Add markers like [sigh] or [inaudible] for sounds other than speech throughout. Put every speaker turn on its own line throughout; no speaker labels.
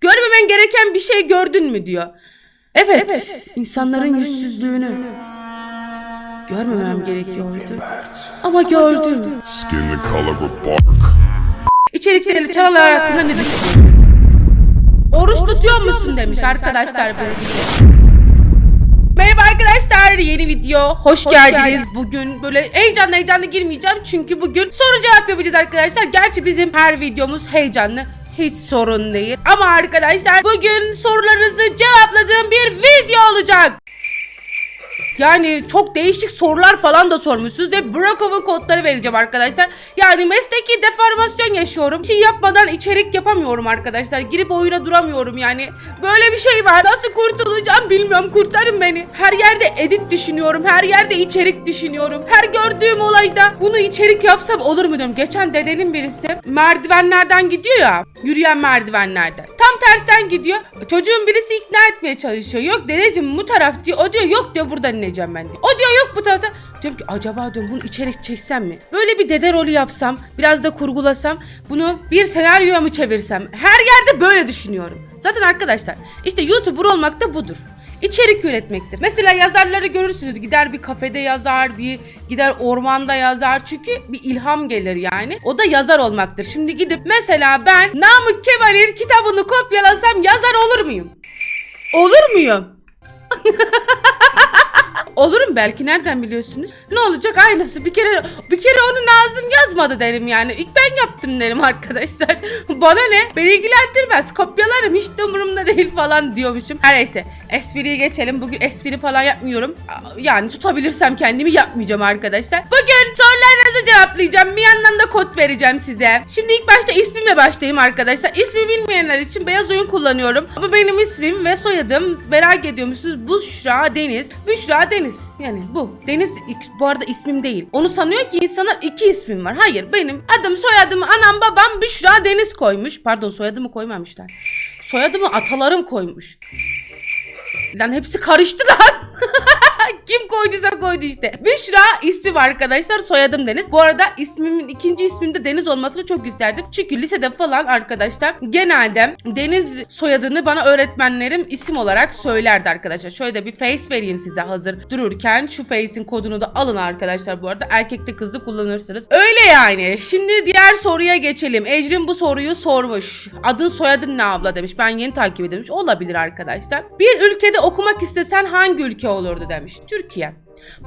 Görmemen gereken bir şey gördün mü diyor. Evet, insanların yüzsüzlüğünü görmemem gerekiyordu. Ama gördüm. İçerikleri çalanlar hakkında ne düşünüyorsun? Oruç tutuyor musun demiş arkadaşlar bu videoda. Merhaba arkadaşlar yeni video hoş, geldiniz. Bugün böyle heyecanlı heyecanlı girmeyeceğim çünkü bugün soru cevap yapacağız arkadaşlar. Gerçi bizim her videomuz heyecanlı hiç sorun değil. Ama arkadaşlar bugün sorularınızı cevapladığım bir video olacak. Yani çok değişik sorular falan da sormuşsunuz ve Brokov'un kodları vereceğim arkadaşlar. Yani mesleki deformasyon yaşıyorum. Bir şey yapmadan içerik yapamıyorum arkadaşlar. Girip oyuna duramıyorum yani. Böyle bir şey var. Nasıl kurtulacağım bilmiyorum. Kurtarın beni. Her yerde edit düşünüyorum. Her yerde içerik düşünüyorum. Her gördüğüm olayda bunu içerik yapsam olur mu diyorum. Geçen dedenin birisi merdivenlerden gidiyor ya. Yürüyen merdivenlerden. Tam tersten gidiyor. Çocuğun birisi ikna etmeye çalışıyor. Yok dedeciğim bu taraf diyor. O diyor yok diyor buradan ineceğim ben diyor. O diyor yok bu tarafta. Diyorum ki acaba diyorum bunu içerik çeksem mi? Böyle bir dede rolü yapsam, biraz da kurgulasam, bunu bir senaryoya mı çevirsem? Her yerde böyle düşünüyorum. Zaten arkadaşlar işte YouTuber olmak da budur. İçerik üretmektir. Mesela yazarları görürsünüz. Gider bir kafede yazar, bir gider ormanda yazar. Çünkü bir ilham gelir yani. O da yazar olmaktır. Şimdi gidip mesela ben Namık Kemal'in kitabını kopyalasam yazar olur muyum? Olur muyum? [laughs] Olurum belki nereden biliyorsunuz? Ne olacak aynısı bir kere bir kere onu Nazım yazmadı derim yani. İlk ben yaptım derim arkadaşlar. [laughs] Bana ne? Beni ilgilendirmez. Kopyalarım hiç de umurumda değil falan diyormuşum. Her neyse espriyi geçelim. Bugün espri falan yapmıyorum. Yani tutabilirsem kendimi yapmayacağım arkadaşlar. Bugün sorularınızı cevaplayacağım. Bir yandan da kod vereceğim size. Şimdi ilk başta ismimle başlayayım arkadaşlar. İsmi bilmeyenler için beyaz oyun kullanıyorum. Ama benim ismim ve soyadım merak ediyormuşsunuz. Büşra Deniz. Büşra Deniz. Yani bu. Deniz bu arada ismim değil. Onu sanıyor ki insanlar iki ismim var. Hayır benim adım soyadımı anam babam Büşra Deniz koymuş. Pardon soyadımı koymamışlar. Soyadımı atalarım koymuş. Lan hepsi karıştı lan. [laughs] Kim koyduysa koydu işte. Büşra ismim arkadaşlar soyadım Deniz. Bu arada ismimin ikinci isminde Deniz olmasını çok isterdim. Çünkü lisede falan arkadaşlar genelde Deniz soyadını bana öğretmenlerim isim olarak söylerdi arkadaşlar. Şöyle de bir face vereyim size hazır dururken. Şu face'in kodunu da alın arkadaşlar bu arada. Erkekte kızlı kullanırsınız. Öyle yani. Şimdi diğer soruya geçelim. Ecrin bu soruyu sormuş. Adın soyadın ne abla demiş. Ben yeni takip edilmiş. Olabilir arkadaşlar. Bir ülkede okumak istesen hangi ülke olurdu demiş. Türkiye.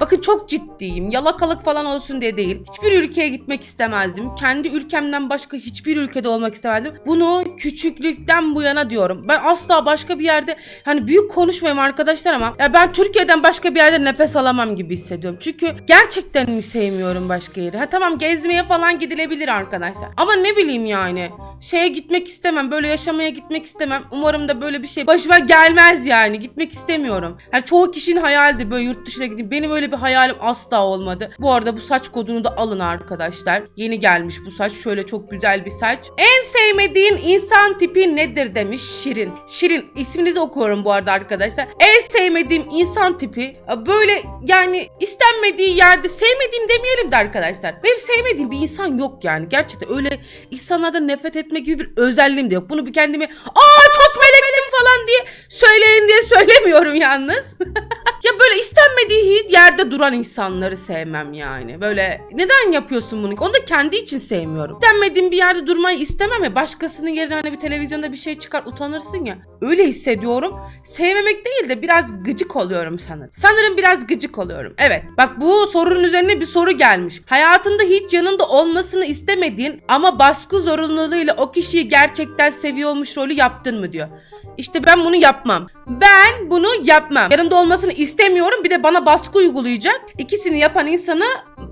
Bakın çok ciddiyim. Yalakalık falan olsun diye değil. Hiçbir ülkeye gitmek istemezdim. Kendi ülkemden başka hiçbir ülkede olmak istemezdim. Bunu küçüklükten bu yana diyorum. Ben asla başka bir yerde hani büyük konuşmayayım arkadaşlar ama ya ben Türkiye'den başka bir yerde nefes alamam gibi hissediyorum. Çünkü gerçekten sevmiyorum başka yeri. Ha tamam gezmeye falan gidilebilir arkadaşlar. Ama ne bileyim yani. Şeye gitmek istemem. Böyle yaşamaya gitmek istemem. Umarım da böyle bir şey başıma gelmez yani. Gitmek istemiyorum. Yani çoğu kişinin hayaldi böyle yurt dışına gideyim. Benim öyle bir hayalim asla olmadı. Bu arada bu saç kodunu da alın arkadaşlar. Yeni gelmiş bu saç. Şöyle çok güzel bir saç. En sevmediğin insan tipi nedir demiş Şirin. Şirin isminizi okuyorum bu arada arkadaşlar. En sevmediğim insan tipi böyle yani istenmediği yerde sevmediğim demeyelim de arkadaşlar. Benim sevmediğim bir insan yok yani. Gerçekten öyle insanlardan nefret etme gibi bir özelliğim de yok. Bunu bir kendime aa çok meleksin falan diye söyleyin diye söylemiyorum yalnız. [laughs] ya böyle istenmediği yerde duran insanları sevmem yani. Böyle neden yapıyorsun bunu? Onu da kendi için sevmiyorum. İstenmediğim bir yerde durmayı istemem ya. Başkasının yerine hani bir televizyonda bir şey çıkar utanırsın ya. Öyle hissediyorum. Sevmemek değil de biraz gıcık oluyorum sanırım. Sanırım biraz gıcık oluyorum. Evet. Bak bu sorunun üzerine bir soru gelmiş. Hayatında hiç yanında olmasını istemediğin ama baskı zorunluluğuyla o kişiyi gerçekten seviyormuş rolü yaptın mı diyor. İşte ben bunu yapmam. Ben bunu yapmam. Yanımda olmasını istemiyorum. Bir de bana baskı uygulayacak. İkisini yapan insanı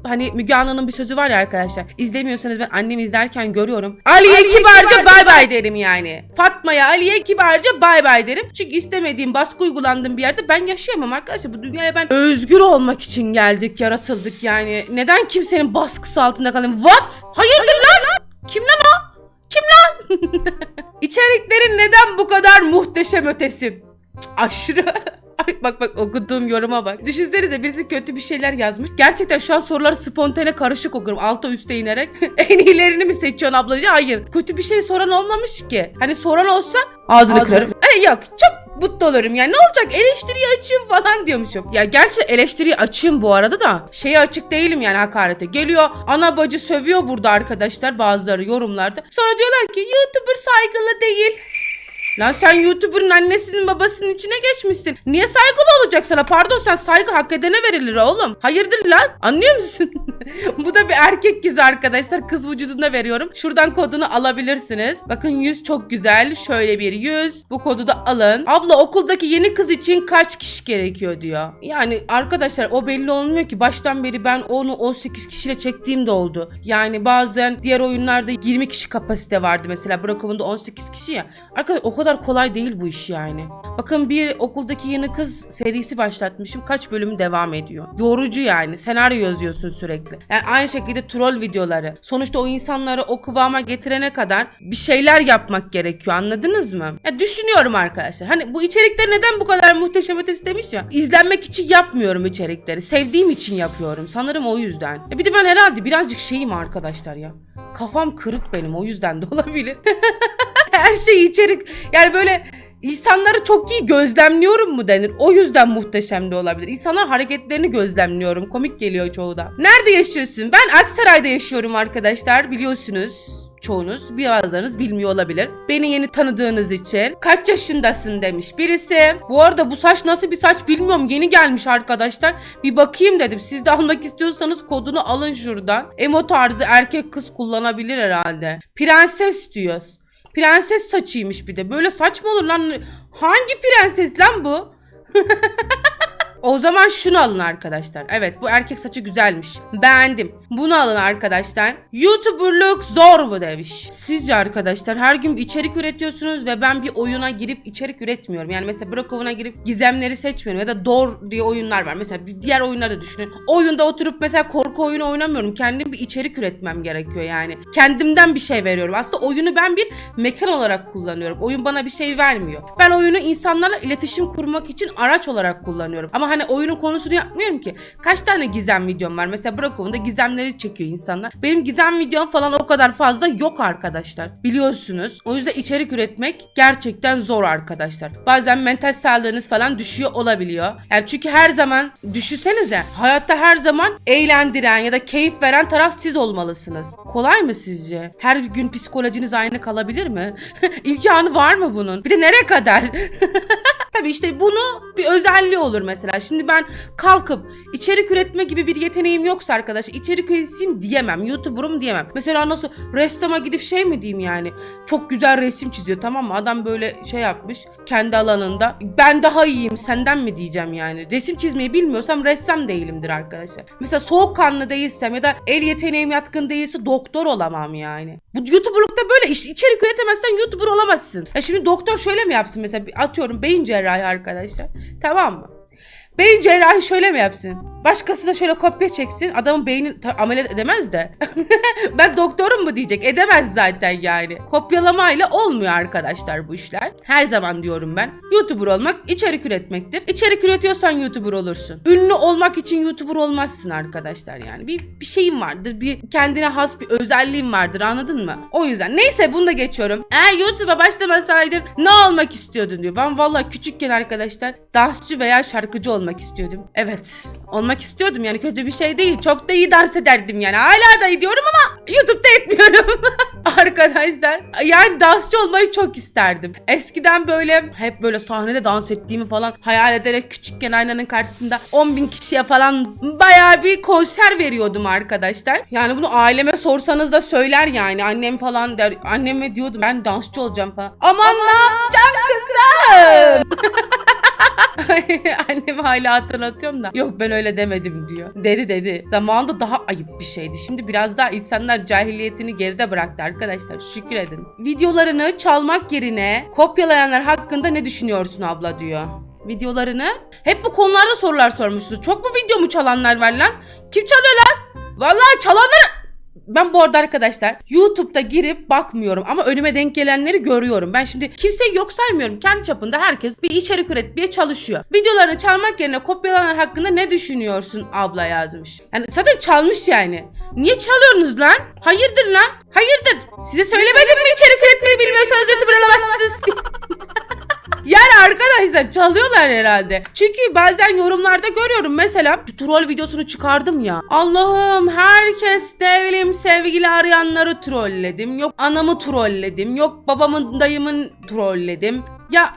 hani Müge Anlı'nın bir sözü var ya arkadaşlar. İzlemiyorsanız ben annemi izlerken görüyorum. Ali'ye kibarca bay bay derim yani. Fatma'ya Ali'ye kibarca bay bay derim. Çünkü istemediğim baskı uygulandığım bir yerde ben yaşayamam arkadaşlar. Bu dünyaya ben özgür olmak için geldik, yaratıldık yani. Neden kimsenin baskısı altında kalayım? What? Hayırdır lan? Kim lan o? Kim lan? [laughs] İçeriklerin neden bu kadar muhteşem ötesi? Cık, Aşırı [laughs] bak bak okuduğum yoruma bak. Düşünsenize birisi kötü bir şeyler yazmış. Gerçekten şu an soruları spontane karışık okurum. Alta üste inerek. [laughs] en iyilerini mi seçiyorsun ablacı? Hayır. Kötü bir şey soran olmamış ki. Hani soran olsa ağzını
Ağzını
kırarım. E yok çok mutlu olurum yani ne olacak eleştiriyi açayım falan diyormuşum. Ya gerçi eleştiriyi açayım bu arada da şeye açık değilim yani hakarete. Geliyor ana bacı sövüyor burada arkadaşlar bazıları yorumlarda. Sonra diyorlar ki YouTuber saygılı değil. Lan sen YouTuber'ın annesinin babasının içine geçmişsin. Niye saygılı olacak sana? Pardon sen saygı hak edene verilir oğlum. Hayırdır lan? Anlıyor musun? [laughs] Bu da bir erkek yüzü arkadaşlar. Kız vücudunda veriyorum. Şuradan kodunu alabilirsiniz. Bakın yüz çok güzel. Şöyle bir yüz. Bu kodu da alın. Abla okuldaki yeni kız için kaç kişi gerekiyor diyor. Yani arkadaşlar o belli olmuyor ki. Baştan beri ben onu 18 kişiyle çektiğim de oldu. Yani bazen diğer oyunlarda 20 kişi kapasite vardı mesela. Brokov'un 18 kişi ya. Arkadaşlar o kadar kolay değil bu iş yani. Bakın bir okuldaki yeni kız serisi başlatmışım. Kaç bölüm devam ediyor. Yorucu yani. Senaryo yazıyorsun sürekli. Yani aynı şekilde troll videoları. Sonuçta o insanları o kıvama getirene kadar bir şeyler yapmak gerekiyor. Anladınız mı? Ya düşünüyorum arkadaşlar. Hani bu içerikleri neden bu kadar muhteşem ötesi demiş ya. İzlenmek için yapmıyorum içerikleri. Sevdiğim için yapıyorum. Sanırım o yüzden. Ya bir de ben herhalde birazcık şeyim arkadaşlar ya. Kafam kırık benim o yüzden de olabilir. [laughs] [laughs] Her şey içerik. Yani böyle insanları çok iyi gözlemliyorum mu denir? O yüzden muhteşem de olabilir. İnsanlar hareketlerini gözlemliyorum. Komik geliyor çoğu da. Nerede yaşıyorsun? Ben Aksaray'da yaşıyorum arkadaşlar. Biliyorsunuz çoğunuz bazılarınız bilmiyor olabilir. Beni yeni tanıdığınız için kaç yaşındasın demiş birisi. Bu arada bu saç nasıl bir saç bilmiyorum yeni gelmiş arkadaşlar. Bir bakayım dedim. Siz de almak istiyorsanız kodunu alın şuradan. Emo tarzı erkek kız kullanabilir herhalde. Prenses diyoruz. Prenses saçıymış bir de. Böyle saç mı olur lan? Hangi prenses lan bu? [laughs] O zaman şunu alın arkadaşlar. Evet bu erkek saçı güzelmiş. Beğendim. Bunu alın arkadaşlar. YouTuber'lık zor mu demiş. Sizce arkadaşlar her gün içerik üretiyorsunuz ve ben bir oyuna girip içerik üretmiyorum. Yani mesela Brokov'una girip gizemleri seçmiyorum ya da Door diye oyunlar var. Mesela bir diğer oyunları düşünün. Oyunda oturup mesela korku oyunu oynamıyorum. Kendim bir içerik üretmem gerekiyor yani. Kendimden bir şey veriyorum. Aslında oyunu ben bir mekan olarak kullanıyorum. Oyun bana bir şey vermiyor. Ben oyunu insanlarla iletişim kurmak için araç olarak kullanıyorum. Ama hani oyunun konusunu yapmıyorum ki. Kaç tane gizem videom var? Mesela Brokov'unda gizemleri çekiyor insanlar. Benim gizem videom falan o kadar fazla yok arkadaşlar. Biliyorsunuz. O yüzden içerik üretmek gerçekten zor arkadaşlar. Bazen mental sağlığınız falan düşüyor olabiliyor. Yani çünkü her zaman düşünsenize hayatta her zaman eğlendiren ya da keyif veren taraf siz olmalısınız. Kolay mı sizce? Her gün psikolojiniz aynı kalabilir mi? [laughs] İmkanı var mı bunun? Bir de nereye kadar? [laughs] Tabii işte bunu bir özelliği olur mesela. Şimdi ben kalkıp içerik üretme gibi bir yeteneğim yoksa arkadaş içerik üreteyim diyemem. YouTuber'ım diyemem. Mesela nasıl ressama gidip şey mi diyeyim yani? Çok güzel resim çiziyor tamam mı? Adam böyle şey yapmış kendi alanında. Ben daha iyiyim senden mi diyeceğim yani? Resim çizmeyi bilmiyorsam ressam değilimdir arkadaşlar. Mesela soğukkanlı değilsem ya da el yeteneğim yatkın değilse doktor olamam yani. Bu YouTuber'lıkta böyle iş, içerik üretemezsen YouTuber olamazsın. Ya şimdi doktor şöyle mi yapsın mesela atıyorum beyin cerrahi arkadaşlar. Tamam mı? Beyin cerrahi şöyle mi yapsın? Başkası da şöyle kopya çeksin. Adamın beynini ta- ameliyat edemez de. [laughs] ben doktorum mu diyecek. Edemez zaten yani. Kopyalamayla olmuyor arkadaşlar bu işler. Her zaman diyorum ben. YouTuber olmak içerik üretmektir. İçerik üretiyorsan YouTuber olursun. Ünlü olmak için YouTuber olmazsın arkadaşlar yani. Bir, bir şeyin vardır. Bir kendine has bir özelliğin vardır anladın mı? O yüzden. Neyse bunu da geçiyorum. Eğer YouTube'a başlamasaydın ne olmak istiyordun diyor. Ben vallahi küçükken arkadaşlar dansçı veya şarkıcı olmak istiyordum. Evet. Olmak istiyordum yani kötü bir şey değil. Çok da iyi dans ederdim yani. Hala da ediyorum ama YouTube'da etmiyorum. [laughs] Arkadaşlar yani dansçı olmayı çok isterdim. Eskiden böyle hep böyle sahnede dans ettiğimi falan hayal ederek küçükken aynanın karşısında 10 bin kişiye falan bayağı bir konser veriyordum arkadaşlar. Yani bunu aileme sorsanız da söyler yani. Annem falan der. Anneme diyordum ben dansçı olacağım falan. Aman, ne yapacaksın kızım? [laughs] Annemi hala hatırlatıyorum da. Yok ben öyle demedim diyor. Dedi dedi. Zamanında daha ayıp bir şeydi. Şimdi biraz daha insanlar cahiliyetini geride bıraktı arkadaşlar. Şükredin. Videolarını çalmak yerine kopyalayanlar hakkında ne düşünüyorsun abla diyor. Videolarını. Hep bu konularda sorular sormuşsunuz. Çok mu video mu çalanlar var lan? Kim çalıyor lan? Vallahi çalanlar Ben bu arada arkadaşlar YouTube'da girip bakmıyorum ama önüme denk gelenleri görüyorum. Ben şimdi kimseyi yok saymıyorum. Kendi çapında herkes bir içerik üretmeye çalışıyor. Videolarını çalmak yerine kopyalananlar hakkında ne düşünüyorsun abla yazmış. Yani zaten çalmış yani. Niye çalıyorsunuz lan? Hayırdır lan? Hayırdır? Size söylemedim mi içerik üretmeyi çalıyorlar herhalde. Çünkü bazen yorumlarda görüyorum mesela şu troll videosunu çıkardım ya. Allah'ım herkes bileyim sevgili arayanları trolledim. Yok anamı trolledim. Yok babamın dayımın trolledim. Ya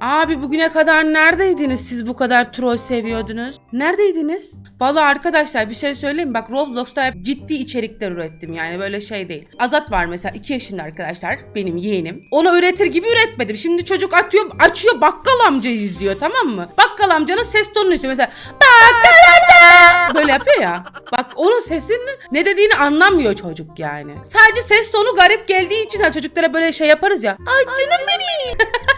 Abi bugüne kadar neredeydiniz siz bu kadar troll seviyordunuz? Neredeydiniz? Vallahi arkadaşlar bir şey söyleyeyim? Bak Roblox'ta hep ciddi içerikler ürettim yani böyle şey değil. Azat var mesela 2 yaşında arkadaşlar benim yeğenim. Onu üretir gibi üretmedim. Şimdi çocuk atıyor açıyor bakkal amca izliyor tamam mı? Bakkal amcanın ses tonunu istiyor mesela. Bakkal amca! Böyle yapıyor ya. Bak onun sesinin ne dediğini anlamıyor çocuk yani. Sadece ses tonu garip geldiği için hani çocuklara böyle şey yaparız ya. Ay canım benim. [laughs]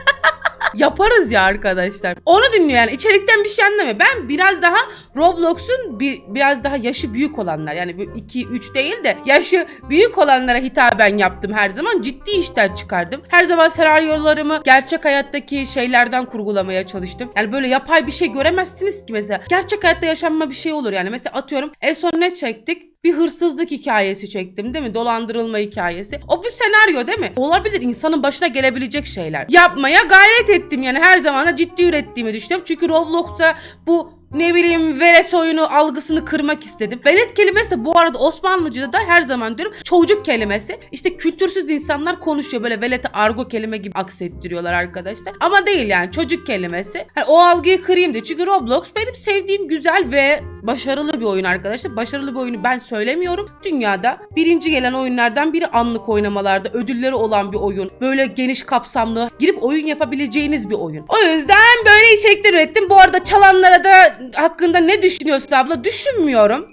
yaparız ya arkadaşlar. Onu dinliyor yani içerikten bir şey anlamıyor. Ben biraz daha Roblox'un bir, biraz daha yaşı büyük olanlar yani 2 3 değil de yaşı büyük olanlara hitaben yaptım her zaman. Ciddi işler çıkardım. Her zaman senaryolarımı gerçek hayattaki şeylerden kurgulamaya çalıştım. Yani böyle yapay bir şey göremezsiniz ki mesela. Gerçek hayatta yaşanma bir şey olur yani. Mesela atıyorum en son ne çektik? Bir hırsızlık hikayesi çektim değil mi? Dolandırılma hikayesi. O bir senaryo değil mi? Olabilir insanın başına gelebilecek şeyler. Yapmaya gayret ettim yani her zaman da ciddi ürettiğimi düşünüyorum. Çünkü Roblox'ta bu ne bileyim veres oyunu algısını kırmak istedim. Velet kelimesi de bu arada Osmanlıca'da da her zaman diyorum çocuk kelimesi. İşte kültürsüz insanlar konuşuyor böyle velete argo kelime gibi aksettiriyorlar arkadaşlar. Ama değil yani çocuk kelimesi. Hani o algıyı kırayım diye. Çünkü Roblox benim sevdiğim güzel ve başarılı bir oyun arkadaşlar. Başarılı bir oyunu ben söylemiyorum. Dünyada birinci gelen oyunlardan biri anlık oynamalarda ödülleri olan bir oyun. Böyle geniş kapsamlı girip oyun yapabileceğiniz bir oyun. O yüzden böyle içerikler ürettim. Bu arada çalanlara da hakkında ne düşünüyorsun abla? Düşünmüyorum.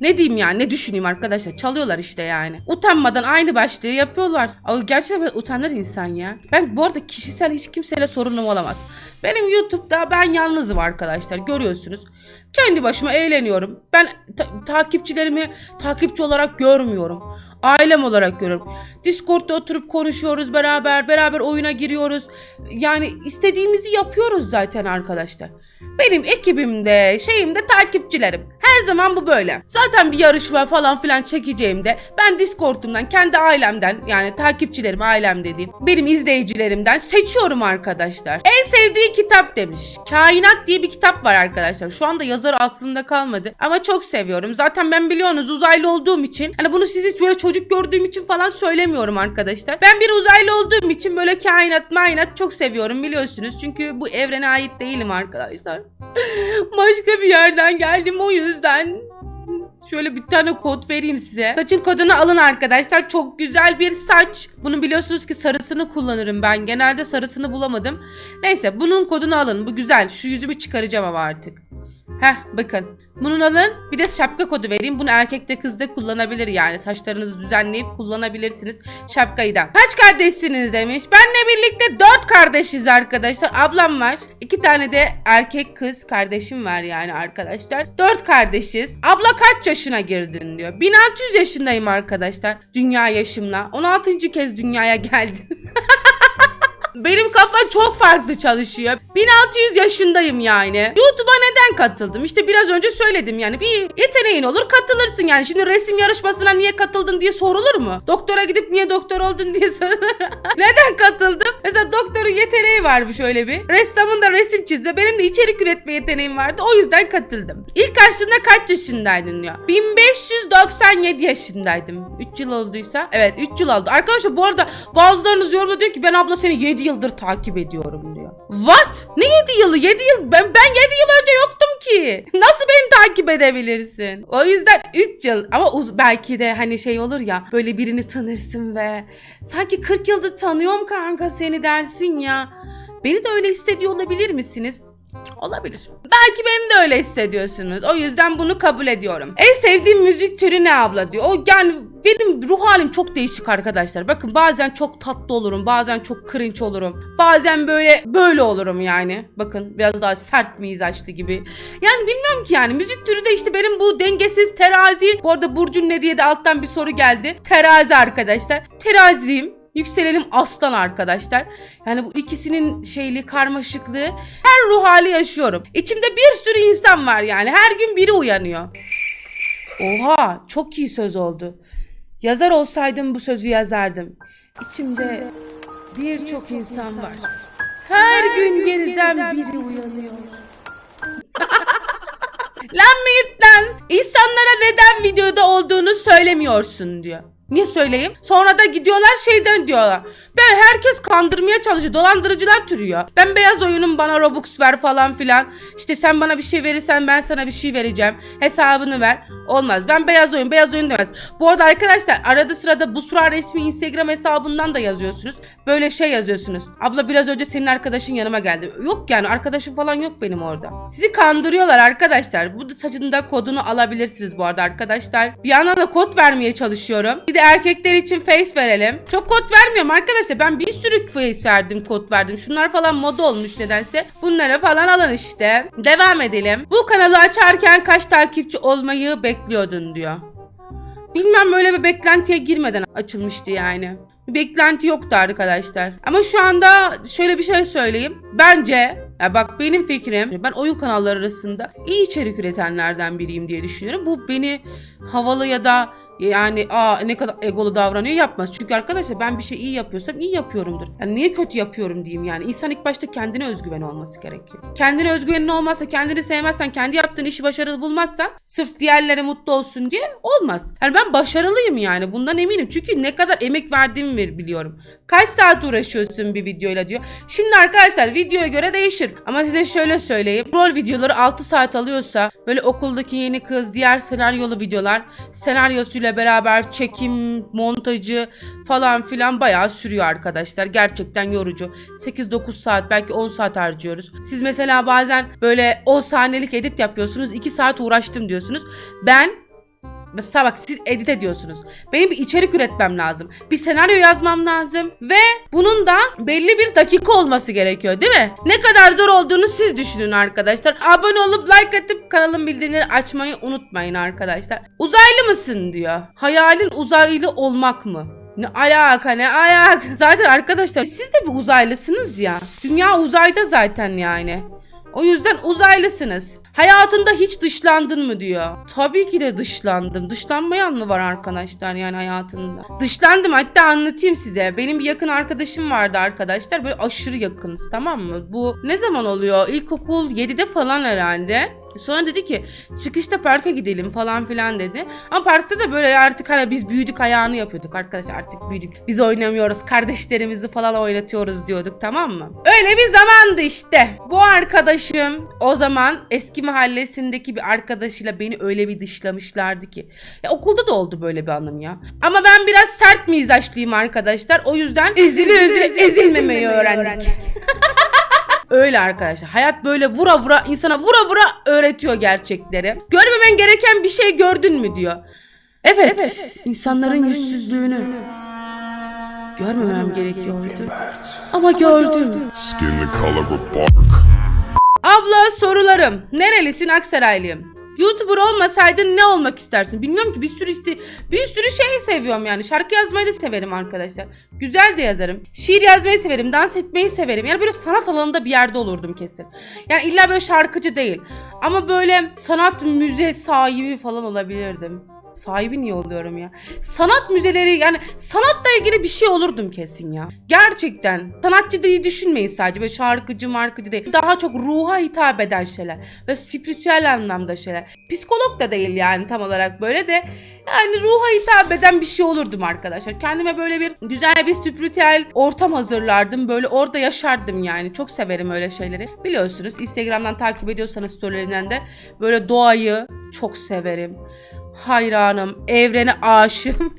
Ne diyeyim yani ne düşüneyim arkadaşlar çalıyorlar işte yani. Utanmadan aynı başlığı yapıyorlar. Ama gerçekten utanır insan ya. Ben bu arada kişisel hiç kimseyle sorunum olamaz. Benim YouTube'da ben yalnızım arkadaşlar görüyorsunuz. Kendi başıma eğleniyorum. Ben ta- takipçilerimi takipçi olarak görmüyorum. Ailem olarak görüyorum. Discord'da oturup konuşuyoruz beraber. Beraber oyuna giriyoruz. Yani istediğimizi yapıyoruz zaten arkadaşlar. Benim ekibimde, şeyimde takipçilerim. Her zaman bu böyle. Zaten bir yarışma falan filan çekeceğimde ben Discord'umdan, kendi ailemden yani takipçilerim, ailem dediğim benim izleyicilerimden seçiyorum arkadaşlar. En sevdiği kitap demiş. Kainat diye bir kitap var arkadaşlar. Şu anda yazarı aklımda kalmadı. Ama çok seviyorum. Zaten ben biliyorsunuz uzaylı olduğum için hani bunu siz hiç böyle çocuk gördüğüm için falan söylemiyorum arkadaşlar. Ben bir uzaylı olduğum için böyle kainat mayinat çok seviyorum biliyorsunuz. Çünkü bu evrene ait değilim arkadaşlar. [laughs] Başka bir yerden geldim o yüzden. Şöyle bir tane kod vereyim size. Saçın kodunu alın arkadaşlar. Çok güzel bir saç. Bunu biliyorsunuz ki sarısını kullanırım ben. Genelde sarısını bulamadım. Neyse bunun kodunu alın. Bu güzel. Şu yüzümü çıkaracağım ama artık. Heh bakın. Bunun alın. Bir de şapka kodu vereyim. Bunu erkek de kız da kullanabilir yani. Saçlarınızı düzenleyip kullanabilirsiniz. Şapkayı da. Kaç kardeşsiniz demiş. Benle birlikte dört kardeşiz arkadaşlar. Ablam var. İki tane de erkek kız kardeşim var yani arkadaşlar. Dört kardeşiz. Abla kaç yaşına girdin diyor. 1600 yaşındayım arkadaşlar. Dünya yaşımla. 16. kez dünyaya geldim. [laughs] Benim kafa çok farklı çalışıyor. 1600 yaşındayım yani. YouTube'a neden katıldım? İşte biraz önce söyledim yani. Bir yeteneğin olur katılırsın yani. Şimdi resim yarışmasına niye katıldın diye sorulur mu? Doktora gidip niye doktor oldun diye [laughs] sorulur. neden katıldım? Mesela doktorun yeteneği varmış öyle bir. Ressamın da resim çizdi. Benim de içerik üretme yeteneğim vardı. O yüzden katıldım. İlk karşında kaç yaşındaydın diyor. 1597 yaşındaydım. 3 yıl olduysa. Evet 3 yıl oldu. Arkadaşlar bu arada bazılarınız yorumda diyor ki ben abla seni 7 yıldır takip ediyorum diyor. What? Ne 7 yılı? 7 yıl ben ben 7 yıl önce yoktum ki. Nasıl beni takip edebilirsin? O yüzden 3 yıl ama uz- belki de hani şey olur ya böyle birini tanırsın ve sanki 40 yıldır tanıyorum kanka seni dersin ya. Beni de öyle hissediyor olabilir misiniz? Olabilir. Belki beni de öyle hissediyorsunuz. O yüzden bunu kabul ediyorum. En sevdiğim müzik türü ne abla diyor. O yani Benim ruh halim çok değişik arkadaşlar. Bakın bazen çok tatlı olurum, bazen çok cringe olurum. Bazen böyle böyle olurum yani. Bakın biraz daha sert mizaçlı gibi. Yani bilmiyorum ki yani müzik türü de işte benim bu dengesiz terazi. Bu arada Burcun ne diye de alttan bir soru geldi. Terazi arkadaşlar. Teraziyim. Yükselelim aslan arkadaşlar. Yani bu ikisinin şeyli karmaşıklığı her ruh hali yaşıyorum. İçimde bir sürü insan var yani. Her gün biri uyanıyor. Oha çok iyi söz oldu. Yazar olsaydım bu sözü yazardım. İçimde birçok insan var. Her gün yeniden biri uyanıyor. [laughs] lan Mehmet lan insanlara neden videoda olduğunu söylemiyorsun diyor. Niye söyleyeyim? Sonra da gidiyorlar şeyden diyorlar. Ben herkes kandırmaya çalışıyor. Dolandırıcılar türüyor. Ben beyaz oyunum bana Robux ver falan filan. İşte sen bana bir şey verirsen ben sana bir şey vereceğim. Hesabını ver. Olmaz. Ben beyaz oyun, beyaz oyun demez. Bu arada arkadaşlar arada sırada bu sıra resmi Instagram hesabından da yazıyorsunuz. Böyle şey yazıyorsunuz. Abla biraz önce senin arkadaşın yanıma geldi. Yok yani arkadaşım falan yok benim orada. Sizi kandırıyorlar arkadaşlar. Bu da saçında kodunu alabilirsiniz bu arada arkadaşlar. Bir yandan da kod vermeye çalışıyorum. Bir de erkekler için face verelim. Çok kod vermiyorum arkadaşlar. Ben bir sürü face verdim, kod verdim. Şunlar falan moda olmuş nedense. Bunlara falan alın işte. Devam edelim. Bu kanalı açarken kaç takipçi olmayı bekliyordun diyor. Bilmem böyle bir beklentiye girmeden açılmıştı yani. Bir beklenti yoktu arkadaşlar. Ama şu anda şöyle bir şey söyleyeyim. Bence ya bak benim fikrim ben oyun kanalları arasında iyi içerik üretenlerden biriyim diye düşünüyorum. Bu beni havalı ya da yani aa ne kadar egolu davranıyor yapmaz. Çünkü arkadaşlar ben bir şey iyi yapıyorsam iyi yapıyorumdur. Yani niye kötü yapıyorum diyeyim yani. İnsan ilk başta kendine özgüven olması gerekiyor. Kendine özgüvenin olmazsa, kendini sevmezsen, kendi yaptığın işi başarılı bulmazsan sırf diğerleri mutlu olsun diye olmaz. Yani ben başarılıyım yani bundan eminim. Çünkü ne kadar emek verdiğimi biliyorum. Kaç saat uğraşıyorsun bir videoyla diyor. Şimdi arkadaşlar videoya göre değişir. Ama size şöyle söyleyeyim. Rol videoları 6 saat alıyorsa böyle okuldaki yeni kız, diğer senaryolu videolar senaryosuyla beraber çekim, montajı falan filan bayağı sürüyor arkadaşlar. Gerçekten yorucu. 8-9 saat belki 10 saat harcıyoruz. Siz mesela bazen böyle 10 saniyelik edit yapıyorsunuz. 2 saat uğraştım diyorsunuz. Ben Mesela bak siz edit ediyorsunuz. Benim bir içerik üretmem lazım. Bir senaryo yazmam lazım. Ve bunun da belli bir dakika olması gerekiyor değil mi? Ne kadar zor olduğunu siz düşünün arkadaşlar. Abone olup like atıp kanalın bildirimleri açmayı unutmayın arkadaşlar. Uzaylı mısın diyor. Hayalin uzaylı olmak mı? Ne alaka ne alaka. Zaten arkadaşlar siz de bir uzaylısınız ya. Dünya uzayda zaten yani. O yüzden uzaylısınız. Hayatında hiç dışlandın mı diyor. Tabii ki de dışlandım. Dışlanmayan mı var arkadaşlar yani hayatında? Dışlandım hatta anlatayım size. Benim bir yakın arkadaşım vardı arkadaşlar. Böyle aşırı yakınız tamam mı? Bu ne zaman oluyor? İlkokul 7'de falan herhalde. Sonra dedi ki çıkışta parka gidelim falan filan dedi. Ama parkta da böyle artık hani biz büyüdük ayağını yapıyorduk arkadaşlar artık büyüdük. Biz oynamıyoruz kardeşlerimizi falan oynatıyoruz diyorduk tamam mı? Öyle bir zamandı işte. Bu arkadaşım o zaman eski mahallesindeki bir arkadaşıyla beni öyle bir dışlamışlardı ki. Ya okulda da oldu böyle bir anım ya. Ama ben biraz sert mizaçlıyım arkadaşlar. O yüzden ezili ezili ezilmemeyi öğrendik. [laughs] Öyle arkadaşlar. Hayat böyle vura vura insana vura vura öğretiyor gerçekleri. Görmemen gereken bir şey gördün mü diyor. Evet, insanların yüzsüzlüğünü görmemem gerekiyordu. Ama gördüm. Abla sorularım. Nerelisin? Aksaraylıyım. YouTuber olmasaydın ne olmak istersin? Bilmiyorum ki bir sürü iste bir sürü şey seviyorum yani. Şarkı yazmayı da severim arkadaşlar. Güzel de yazarım. Şiir yazmayı severim, dans etmeyi severim. Yani böyle sanat alanında bir yerde olurdum kesin. Yani illa böyle şarkıcı değil. Ama böyle sanat müze sahibi falan olabilirdim. Sahibi niye oluyorum ya? Sanat müzeleri yani sanatla ilgili bir şey olurdum kesin ya. Gerçekten. Sanatçı diye düşünmeyin sadece. Böyle şarkıcı markıcı değil. Daha çok ruha hitap eden şeyler. Ve spiritüel anlamda şeyler. Psikolog da değil yani tam olarak böyle de. Yani ruha hitap eden bir şey olurdum arkadaşlar. Kendime böyle bir güzel bir spiritüel ortam hazırlardım. Böyle orada yaşardım yani. Çok severim öyle şeyleri. Biliyorsunuz Instagram'dan takip ediyorsanız storylerinden de böyle doğayı çok severim hayranım, evrene aşığım.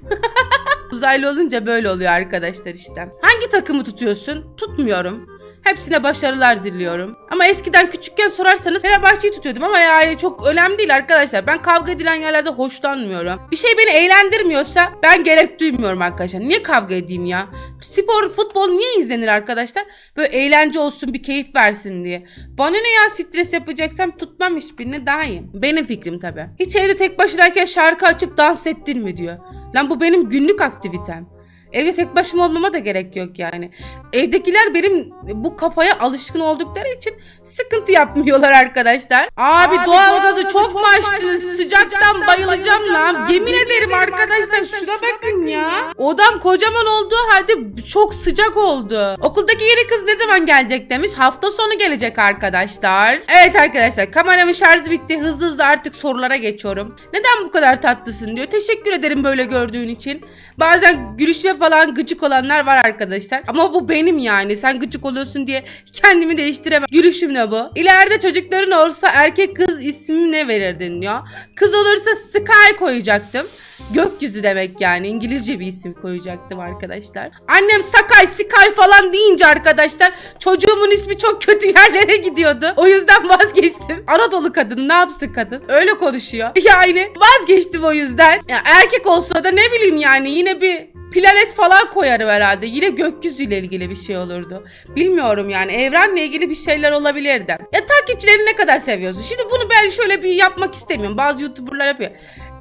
[laughs] Uzaylı olunca böyle oluyor arkadaşlar işte. Hangi takımı tutuyorsun? Tutmuyorum. Hepsine başarılar diliyorum. Ama eskiden küçükken sorarsanız Fenerbahçe'yi tutuyordum ama yani çok önemli değil arkadaşlar. Ben kavga edilen yerlerde hoşlanmıyorum. Bir şey beni eğlendirmiyorsa ben gerek duymuyorum arkadaşlar. Niye kavga edeyim ya? Spor, futbol niye izlenir arkadaşlar? Böyle eğlence olsun, bir keyif versin diye. Bana ne ya stres yapacaksam tutmam hiçbirini daha iyi. Benim fikrim tabii. Hiç evde tek başınayken şarkı açıp dans ettin mi diyor. Lan bu benim günlük aktivitem. Evde tek başıma olmama da gerek yok yani. Evdekiler benim bu kafaya alışkın oldukları için sıkıntı yapmıyorlar arkadaşlar. Abi,
Abi
doğalgazı çok mu açtınız? Sıcaktan
Sıcaktan
bayılacağım lan. Yemin ederim arkadaşlar şuna bakın ya.
ya.
Odam kocaman olduğu halde çok sıcak oldu. Okuldaki yeni kız ne zaman gelecek demiş. Hafta sonu gelecek arkadaşlar. Evet arkadaşlar kameramın şarjı bitti. Hızlı hızlı artık sorulara geçiyorum. Neden bu kadar tatlısın diyor. Teşekkür ederim böyle gördüğün için. Bazen gülüşme falan gıcık olanlar var arkadaşlar. Ama bu benim yani. Sen gıcık oluyorsun diye kendimi değiştiremem. Gülüşüm ne bu? İleride çocukların olsa erkek kız ismi ne verirdin diyor. Kız olursa Sky koyacaktım. Gökyüzü demek yani İngilizce bir isim koyacaktım arkadaşlar. Annem Sakay, Sky falan deyince arkadaşlar çocuğumun ismi çok kötü [laughs] yerlere gidiyordu. O yüzden vazgeçtim. Anadolu kadın ne yapsın kadın? Öyle konuşuyor. [laughs] Yani vazgeçtim o yüzden. Ya erkek olsa da ne bileyim yani yine bir planet falan koyarım herhalde. Yine gökyüzüyle ilgili bir şey olurdu. Bilmiyorum yani evrenle ilgili bir şeyler olabilirdi. Ya takipçilerini ne kadar seviyorsun? Şimdi bunu ben şöyle bir yapmak istemiyorum. Bazı YouTuber'lar yapıyor.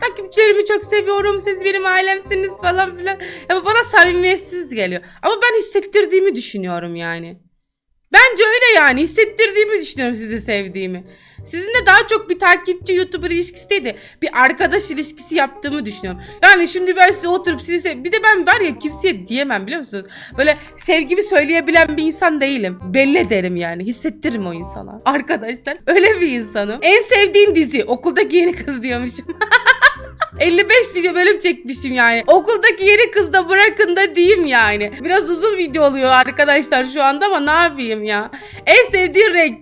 Takipçilerimi çok seviyorum. Siz benim ailemsiniz falan filan. Ya bana samimiyetsiz geliyor. Ama ben hissettirdiğimi düşünüyorum yani. Bence öyle yani. Hissettirdiğimi düşünüyorum sizi sevdiğimi. Sizinle daha çok bir takipçi YouTuber ilişkisi değil de bir arkadaş ilişkisi yaptığımı düşünüyorum. Yani şimdi ben size oturup sizi Bir de ben var ya kimseye diyemem biliyor musunuz? Böyle sevgimi söyleyebilen bir insan değilim. Belli ederim yani. Hissettiririm o insana. Arkadaşlar öyle bir insanım. En sevdiğin dizi okuldaki yeni kız diyormuşum. [laughs] 55 video bölüm çekmişim yani. Okuldaki yeni kız da bırakın da diyeyim yani. Biraz uzun video oluyor arkadaşlar şu anda ama ne yapayım ya. En sevdiğin renk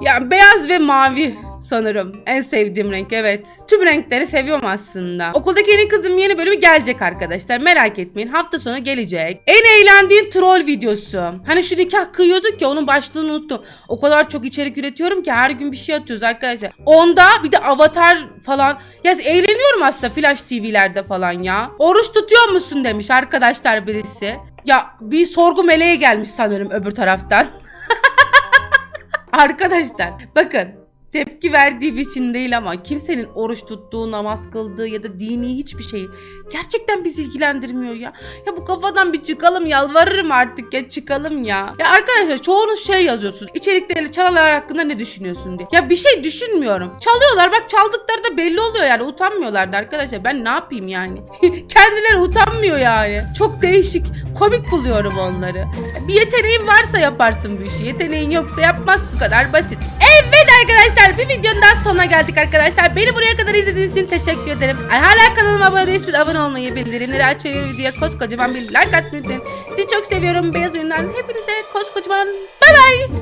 ya beyaz ve mavi sanırım. En sevdiğim renk evet. Tüm renkleri seviyorum aslında. Okuldaki yeni kızım yeni bölümü gelecek arkadaşlar. Merak etmeyin. Hafta sonu gelecek. En eğlendiğin troll videosu. Hani şu nikah kıyıyorduk ya onun başlığını unuttum. O kadar çok içerik üretiyorum ki her gün bir şey atıyoruz arkadaşlar. Onda bir de avatar falan. Ya eğleniyorum aslında Flash TV'lerde falan ya. Oruç tutuyor musun demiş arkadaşlar birisi. Ya bir sorgu meleği gelmiş sanırım öbür taraftan. [laughs] Arkadaşlar bakın tepki verdiği için değil ama kimsenin oruç tuttuğu, namaz kıldığı ya da dini hiçbir şeyi gerçekten bizi ilgilendirmiyor ya. Ya bu kafadan bir çıkalım yalvarırım artık ya çıkalım ya. Ya arkadaşlar çoğunuz şey yazıyorsunuz. İçerikleri çalanlar hakkında ne düşünüyorsun diye. Ya bir şey düşünmüyorum. Çalıyorlar bak çaldıkları da belli oluyor yani utanmıyorlardı arkadaşlar. Ben ne yapayım yani? [laughs] Kendileri utanmıyor yani. Çok değişik. Komik buluyorum onları. Bir yeteneğin varsa yaparsın bu işi. Yeteneğin yoksa yapmazsın. Kadar basit. Evet arkadaşlar bir videonun daha sonuna geldik arkadaşlar. Beni buraya kadar izlediğiniz için teşekkür ederim. Hala kanalıma abone değilseniz abone olmayı, bildirimleri açmayı ve videoya koskocaman bir like atmayı unutmayın. Sizi çok seviyorum. Beyaz oyundan hepinize koskocaman bay bay.